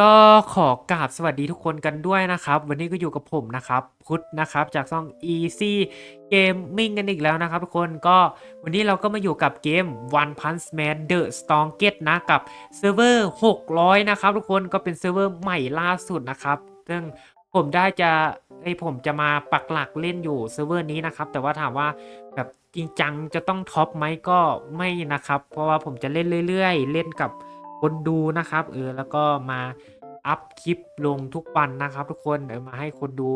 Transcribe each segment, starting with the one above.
ก็ขอกราบสวัสดีทุกคนกันด้วยนะครับ วันนี้ก็อยู่กับผมนะครับ พุทธนะครับ จากช่อง Easy Gaming กันอีกแล้วนะครับทุกคนก็วันนี้เราก็มาอยู่กับเกม One Punch Man The Strongest นะ กับเซิร์ฟเวอร์600 นะครับ ทุกคนก็เป็นเซิร์ฟเวอร์ใหม่ล่าสุดนะครับ ซึ่งผมได้จะไอยผมจะมาปักหลักเล่นอยู่เซิร์ฟเวอร์นี้นะครับ แต่ว่าถามว่าแบบจริงจังจะต้องท็อปไหมก็ไม่นะครับ เพราะว่าผมจะเล่นเรื่อย ๆ เล่นกับ คนดูนะครับเออแล้วก็มาอัพคลิปลงทุกวันนะครับ ทุกคนเออมาให้คนดู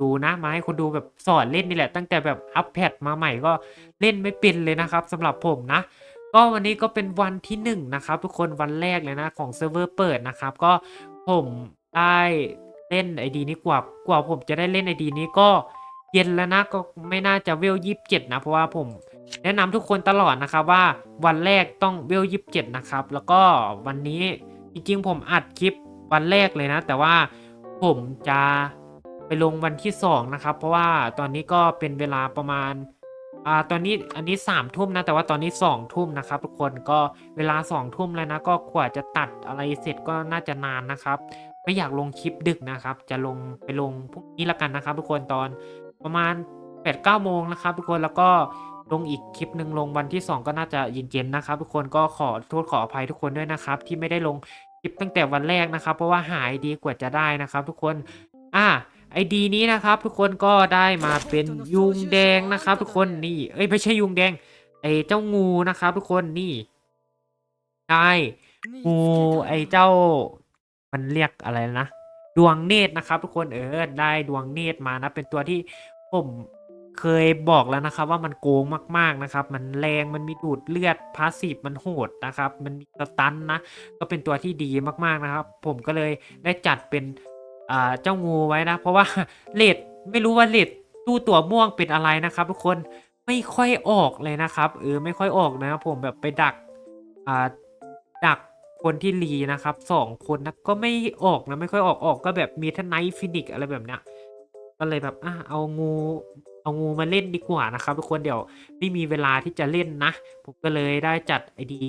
ดูนะมาให้คนดูแบบสอนเล่นนี่แหละ ตั้งแต่แบบอัพแพดมาใหม่ก็เล่นไม่เป็นเลยนะครับสำหรับผมนะ ก็วันนี้ก็เป็นวันที่หนึ่งนะครับ ทุกคนวันแรกเลยนะของเซิร์ฟเวอร์เปิดนะครับ ก็ผมได้เล่นไอดีนี้กว่ากว่าผมจะได้เล่นไอดีนี้ก็เย็นแล้วนะก็ไม่น่าจะเวลยี่สิบเจ็ดนะ เพราะว่าผม แนะนำทุกคนตลอดนะครับว่าวันแรกต้องเวลยิบเจ็ดนะครับ แล้วก็วันนี้จริงๆผมอัดคลิปวันแรกเลยนะ แต่ว่าผมจะไปลงวันที่สองนะครับ เพราะว่าตอนนี้ก็เป็นเวลาประมาณอ่าตอนนี้อันนี้สามทุ่มนะแต่ว่าตอนนี้สองทุ่มนะครับ ทุกคนก็เวลาสองทุ่มแล้วนะก็กว่าจะตัดอะไรเสร็จก็น่าจะนานนะครับ ไม่อยากลงคลิปดึกนะครับ จะลงไปลงพรุ่งนี้ละกันนะครับ ทุกคนตอนประมาณ8ปดเก้าโมงนะครับ ทุกคนแล้วก็ ลงอีกคลิปหนึ่งลงวันที่ 2 ก็น่าจะเย็นๆนะครับ ทุกคนก็ขอโทษขออภัยทุกคนด้วยนะครับ ที่ไม่ได้ลงคลิปตั้งแต่วันแรกนะครับ เพราะว่าหายดีกว่าจะได้นะครับ ทุกคนอ่าไอดีนี้นะครับ ทุกคนก็ได้มาเป็นยุงแดงนะครับ ทุกคนนี่เอ้ยไม่ใช่ยุงแดงไอเจ้างูนะครับ ทุกคนนี่ได้งูไอเจ้า มันเรียกอะไรนะ ดวงเนตรนะครับ ทุกคนเออได้ดวงเนตรมานะ เป็นตัวที่ผม เคยบอกแล้วนะครับว่ามันโกงมากๆนะครับ มันแรงมันมีดูดเลือดพาสซีฟมันโหดนะครับ มันมีสตันนะ ก็เป็นตัวที่ดีมากๆนะครับ ผมก็เลยได้จัดเป็นเจ้างูไว้นะ เพราะว่าเลดไม่รู้ว่าเลดตู้ตัวม่วงเป็นอะไรนะครับ ทุกคนไม่ค่อยออกเลยนะครับเออไม่ค่อยออกนะครับผมแบบไปดักอ่าดักคนที่รีนะครับสองคนนะก็ไม่ออกนะไม่ค่อยออกออกก็แบบมีทนายฟินิกอะไรแบบเนี้ยก็เลยแบบอะเอางู เอางูมาเล่นดีกว่านะครับทุกคนเดี๋ยวไม่มีเวลาที่จะเล่นนะ ผมก็เลยได้จัดไอดี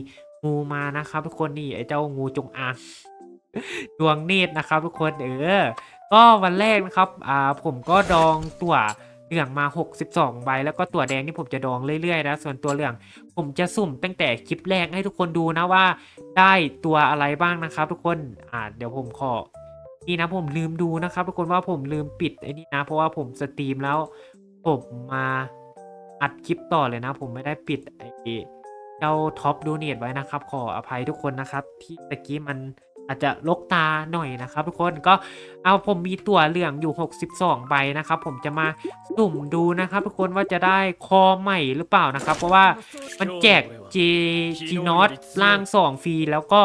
งูมานะครับทุกคนนี่ไอเจ้างูจงอางดวงเนตรนะครับ ทุกคนเออ ก็วันแรกนะครับอ่าผมก็ดองตัวเหลืองมา 62 ใบ แล้วก็ตัวแดงนี่ผมจะดองเรื่อยๆนะ ส่วนตัวเหลืองผมจะสุ่มตั้งแต่คลิปแรกให้ทุกคนดูนะว่า ได้ตัวอะไรบ้างนะครับ ทุกคนอ่าเดี๋ยวผมขอนี่นะผมลืมดูนะครับ ทุกคนว่าผมลืมปิดไอ้นี่นะ เพราะว่าผมสตรีมแล้ว ผมมาอัดคลิปต่อเลยนะ ผมไม่ได้ปิดไอเจ้าท็อปดูเนตไว้นะครับ ขออภัยทุกคนนะครับ ที่ตะกี้มันอาจจะลกตาหน่อยนะครับทุกคนก็เอาผมมีตัวเหลืองอยู่ 62 ใบนะครับ ผมจะมาสุ่มดูนะครับ ทุกคนว่าจะได้คอใหม่หรือเปล่านะครับ เพราะว่ามันแจก J G n o t ล่าง 2 ฟรีแล้วก็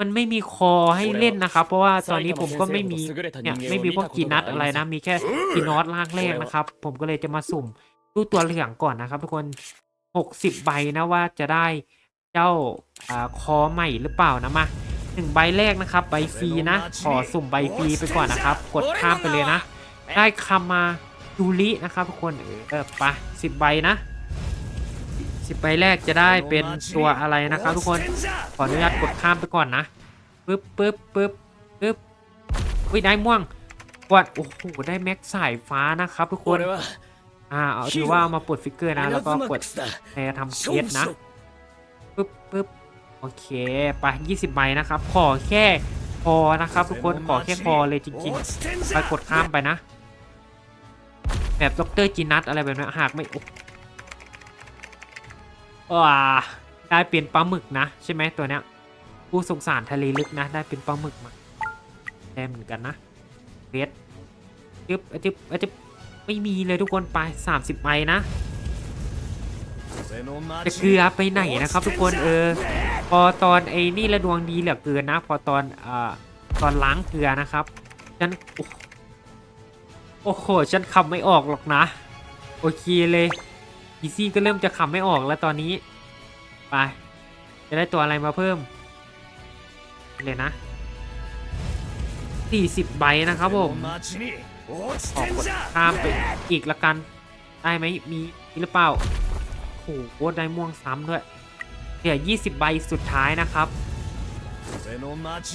มันไม่มีคอให้เล่นนะครับ เพราะว่าตอนนี้ผมก็ไม่มีเนี่ยไม่มีพวกกีนัทอะไรนะ มีแค่กีนอตล่างแรกนะครับ ผมก็เลยจะมาสุ่มดูตัวเหลืองก่อนนะครับ ทุกคนหกสิบใบนะว่าจะได้เจ้าอ่าคอใหม่หรือเปล่านะมาหนึ่งใบแรกนะครับ ใบฟรีนะ ขอสุ่มใบฟรีไปก่อนนะครับ กดข้ามไปเลยนะ ได้คำมาดูรินะครับทุกคนเออไปสิบใบนะ สิบใบแรกจะได้เป็นตัวอะไรนะครับทุกคน ขออนุญาตกดข้ามไปก่อนนะปึ๊บปึ๊บปึ๊บปึ๊บอุ้ยได้ม่วงกดโอ้โหได้แม็กสายฟ้านะครับทุกคนอ่าเอาถือว่ามาปลดฟิกเกอร์นะ แล้วก็กดแพรทำเคสนะปึ๊บปึ๊บโอเคไปยี่สิบใบนะครับ ขอแค่พอนะครับทุกคนขอแค่พอเลยจริงๆไปกดข้ามไปนะ แบบด็อกเตอร์จีนัทอะไรแบบนี้หากไม่ อ่าได้เป็นปลาหมึกนะ ใช่ไหมตัวเนี้ยผู้สงสารทะเลลึกนะ ได้เป็นปลาหมึกมาได้เหมือนกันนะเรสจึ๊บจึ๊บจึ๊บไม่มีเลยทุกคนไป 30ไม้นะจะเกลือไปไหนนะครับ ทุกคนเออ พอตอนไอ้นี่ระดวงดีเหลือเกินนะ พอตอนอ่าตอนล้างเกลือนะครับฉันโอ้โหฉันขับไม่ออกหรอกนะ โอเคเลย อีซี่ก็เริ่มจะขำไม่ออกแล้วตอนนี้ ไป จะได้ตัวอะไรมาเพิ่ม เลยนะ 40 ใบนะครับผมขอกดข้ามไปอีกละกัน ได้ไหมมีหรือเปล่าโอ้โหได้ม่วงซ้ำด้วยเหลือ20 ใบสุดท้ายนะครับ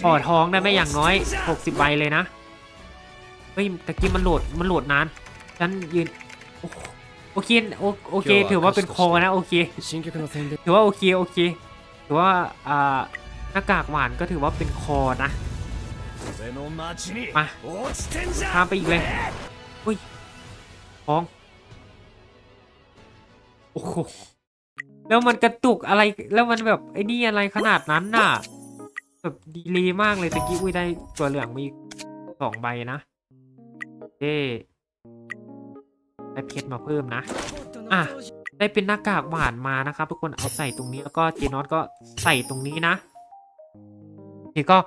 ขอดทองได้ไหมอย่างน้อย 60 ใบเลยนะ เฮ้ยตะกี้มันโหลดมันโหลดนาน ฉันยืน โอ้โห โอเคโอโอเค ถือว่าเป็นโคนะโอเคถือว่าโอเคโอเคถือว่าอ่าหน้ากากหวานก็ถือว่าเป็นคอนะมาข้ามไปอีกเลยอุ้ยท้องโอ้โหแล้วมันกระตุกอะไรแล้วมันแบบไอ้นี่อะไรขนาดนั้นน่ะแบบดีเลยมากเลยตะกี้อุ้ยได้ตัวเหลืองมีสองใบนะเอ๊ ได้เพชรมาเพิ่มนะ อะ ได้เป็นหน้ากากหวานมานะครับ ทุกคนเอาใส่ตรงนี้แล้วก็เจนอตก็ใส่ตรงนี้นะนี่ก็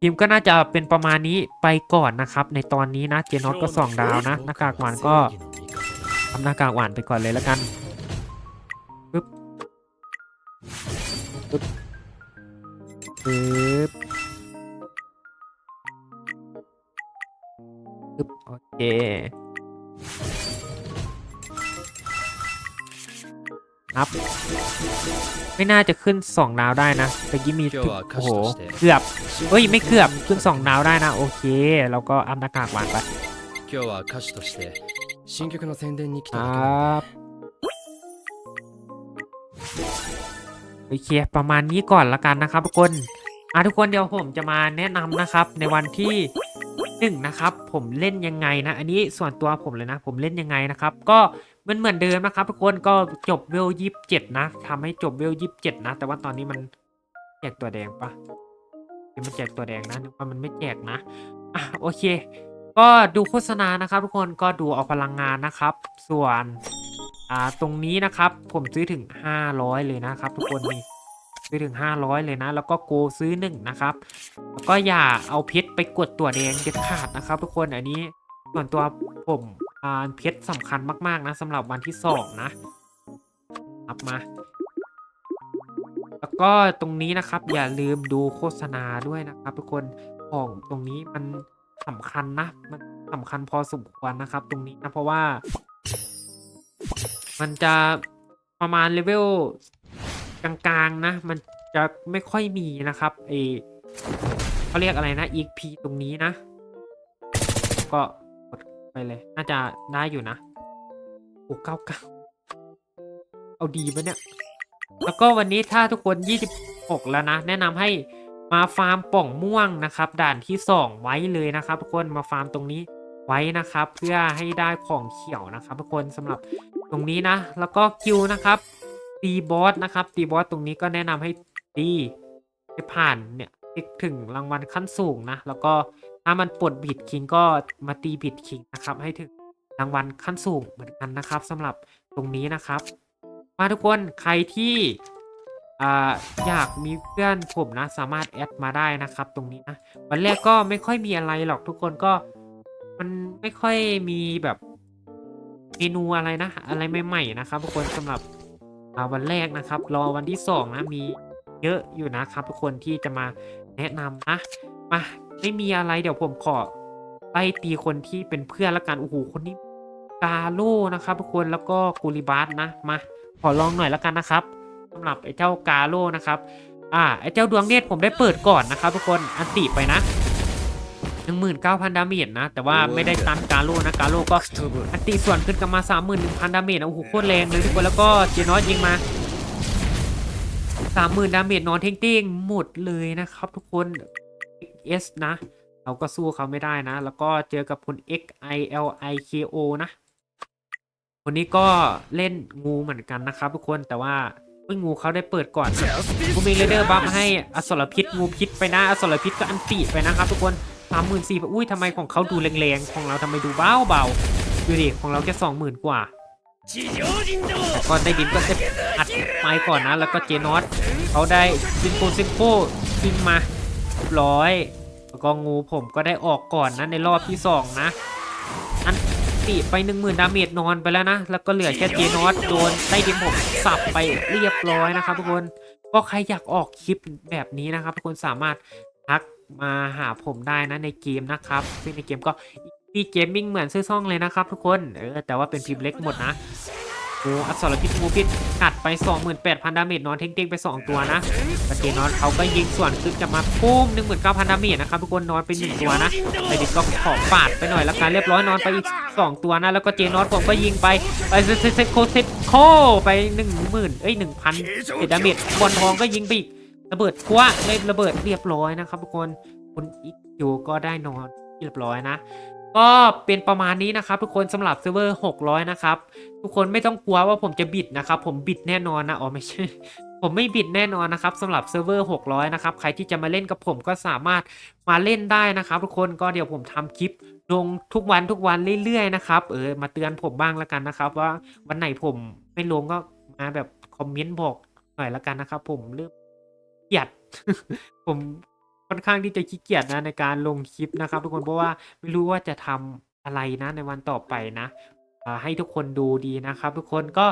ทีมก็น่าจะเป็นประมาณนี้ไปก่อนนะครับ ในตอนนี้นะเจนอตก็สองดาวนะหน้ากากหวานก็ทำหน้ากากหวานไปก่อนเลยแล้วกันปึ๊บปึ๊บปึ๊บปึ๊บโอเค อัพ ไม่น่าจะขึ้น 2 ดาวได้นะตะกี้มีโอ้โหเกือบเอ้ยไม่เกือบขึ้น 2 ดาวได้นะ โอเค แล้วก็อัพหน้ากากวางไปครับโอเคประมาณนี้ก่อนละกันนะครับทุกคนอะทุกคนเดี๋ยวผมจะมาแนะนำนะครับ ในวันที่1นะครับผมเล่นยังไงนะ อันนี้ส่วนตัวผมเลยนะ ผมเล่นยังไงนะครับ ก็ มันเหมือนเดิมนะครับทุกคนก็จบเวลยี่สิบเจ็ดนะทำให้จบเวลยี่สิบเจ็ดนะ แต่ว่าตอนนี้มันแจกตัวแดงปะเดี๋ยวมันแจกตัวแดงนะนึกว่ามันไม่แจกนะอะโอเค ก็ดูโฆษณานะครับทุกคนก็ดูเอาพลังงานนะครับ ส่วนอ่าตรงนี้นะครับผมซื้อถึง 500 เลยนะครับทุกคนนี่ซื้อถึง 500 เลยนะ แล้วก็โกซื้อหนึ่งนะครับแล้วก็อย่าเอาเพชรไปกดตัวแดงเด็ดขาดนะครับ ทุกคนอันนี้ส่วนตัวผม เพชรสำคัญมาก ๆ นะสำหรับวันที่สองนะอับมา แล้วก็ตรงนี้นะครับ อย่าลืมดูโฆษณาด้วยนะครับ ทุกคนของตรงนี้มันสำคัญนะ มันสำคัญพอสมควรนะครับ ตรงนี้นะเพราะว่า มันจะประมาณเลเวลกลางๆนะ มันจะไม่ค่อยมีนะครับเอเขาเรียกอะไรนะ EXP ตรงนี้นะ ก็ ไปเลย น่าจะได้อยู่นะโอ้เก้าเก้าเอาดีปะเนี่ย แล้วก็วันนี้ถ้าทุกคน 26 แล้วนะ แนะนำให้มาฟาร์มป่องม่วงนะครับ ด่านที่ 2 ไว้เลยนะครับ ทุกคนมาฟาร์มตรงนี้ไว้นะครับ เพื่อให้ได้ของเขียวนะครับ ทุกคนสำหรับตรงนี้นะ แล้วก็คิวนะครับตีบอสนะครับตีบอสตรงนี้ก็แนะนำให้ตีให้ผ่านเนี่ยถึงรางวัลขั้นสูงนะ แล้วก็ ถ้ามันปลดบิดคิงก็มาตีบิดคิงนะครับ ให้ถึงรางวัลขั้นสูงเหมือนกันนะครับสำหรับตรงนี้นะครับ มาทุกคนใครที่ออยากมีเพื่อนผมนะสามารถแอดมาได้นะครับ ตรงนี้นะวันแรกก็ไม่ค่อยมีอะไรหรอกทุกคนก็มันไม่ค่อยมีแบบเมนูอะไรนะ อะไรใหม่ๆนะครับ ทุกคนสำหรับวันแรกนะครับ รอวันที่สองนะมีเยอะอยู่นะครับ ทุกคนที่จะมาแนะนำนะมา ไม่มีอะไรเดี๋ยวผมขอไล่ตีคนที่เป็นเพื่อนละกันโอ้โหคนนี้กาโร่นะครับทุกคนแล้วก็กูริบาสนะมาขอลองหน่อยละกันนะครับ สำหรับไอ้เจ้ากาโร่นะครับ อ่าไอ้เจ้าดวงเนตรผมได้เปิดก่อนนะครับทุกคนอันตีไปนะ19,000 ดาเมจนะ แต่ว่าไม่ได้ตันกาโลนะกาโลก็อันตีส่วนขึ้นกันมา 31,000 ดาเมจโอ้โหโคตรแรงเลยทุกคนแล้วก็เจนอสยิงมา 30,000 ดาเมจนอนเท่งๆหมดเลยนะครับทุกคน S นะ เราก็สู้เขาไม่ได้นะ แล้วก็เจอกับคน X I L I K O นะ คนนี้ก็เล่นงูเหมือนกันนะครับทุกคนแต่ว่าเม่งูเขาได้เปิดก่อนกูมีเรเดอร์บัฟให้อสรพิษงูพิษไปนะอสรพิษก็อันตีไปนะครับทุกคนสามหมื่นสี่อุ้ยทำไมของเขาดูแรงๆของเราทำไมดูเบาเบาดูดิของเราแค่สองหมื่นกว่าก่อนได้ดินก็จะอัดไม้ก่อนนะ แล้วก็เจนอสเขาได้ซินโคซินโคซิงมา รียบร้อยแล้วก็งูผมก็ได้ออกก่อนนะในรอบที่สองนะ อันติไปหนึ่งหมื่นดาเมจนอนไปแล้วนะ แล้วก็เหลือแค่เจนอสโดนใต้ดินผมสับไปเรียบร้อยนะครับทุกคนก็ใครอยากออกคลิปแบบนี้นะครับทุกคนสามารถทักมาหาผมได้นะในเกมนะครับ ซึ่งในเกมก็พี่เกมมิ่งเหมือนซื้อซ่องเลยนะครับทุกคนเออแต่ว่าเป็นพิมพ์เล็กหมดนะโอ้อัศรพิษงูพิษกัดไป 28,000 ดาเมจนอนเท่งๆไป 2 ตัวนะ แล้วเจนอสเขาก็ยิงส่วนขึ้นกลับมาปุ้ม19,000ดาเมจนะครับทุกคนนอนไปหนึ่งตัวนะไอดิสก็ขอปาดไปหน่อยละกันเรียบร้อยนอนไปอีก2ตัวนะแล้วก็เจนอสผมก็ยิงไปไปเซเซโคเซโคไป 10,000เอ้ย1,000เดดาเมจบอลทองก็ยิงไปอีกระเบิดคว้าเลยระเบิดเรียบร้อยนะครับทุกคนคุณอีกอยู่ก็ได้นอนเรียบร้อยนะก็เป็นประมาณนี้นะครับทุกคนสำหรับเซิร์ฟเวอร์ 600 นะครับ ทุกคนไม่ต้องกลัวว่าผมจะบิดนะครับ ผมบิดแน่นอนนะ อ๋อไม่ใช่ ผมไม่บิดแน่นอนนะครับสำหรับเซิร์ฟเวอร์ 600 นะครับ ใครที่จะมาเล่นกับผมก็สามารถมาเล่นได้นะครับ ทุกคนก็เดี๋ยวผมทำคลิปลงทุกวันทุกวันเรื่อยๆนะครับเออมาเตือนผมบ้างละกันนะครับ ว่าวันไหนผมไม่ลงก็มาแบบคอมเมนต์บอกหน่อยละกันนะครับ ผมเริ่มเกียดผมค่อนข้างที่จะขี้เกียจนะในการลงคลิปนะครับ ทุกคนเพราะว่าไม่รู้ว่าจะทำอะไรนะในวันต่อไปนะ ให้ทุกคนดูดีนะครับ ทุกคนก็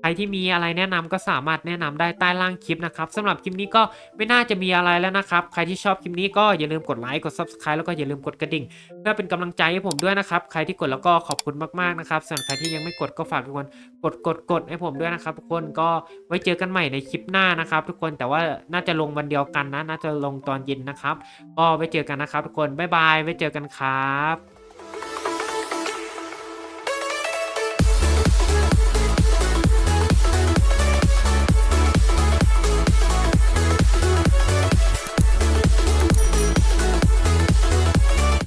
ใครที่มีอะไรแนะนำก็สามารถแนะนำได้ใต้ล่างคลิปนะครับสำหรับคลิปนี้ก็ไม่น่าจะมีอะไรแล้วนะครับ ใครที่ชอบคลิปนี้ก็อย่าลืมกดไลค์กด subscribe แล้วก็อย่าลืมกดกระดิ่ง เพื่อเป็นกำลังใจให้ผมด้วยนะครับ ใครที่กดแล้วก็ขอบคุณมากๆนะครับส่วนใครที่ยังไม่กดก็ฝากทุกคนกดกดกดให้ผมด้วยนะครับ ทุกคนก็ไว้เจอกันใหม่ในคลิปหน้านะครับ ทุกคนแต่ว่าน่าจะลงวันเดียวกันนะ น่าจะลงตอนเย็นนะครับ ก็ไว้เจอกันนะครับ ทุกคนบ๊ายบายไว้เจอกันครับ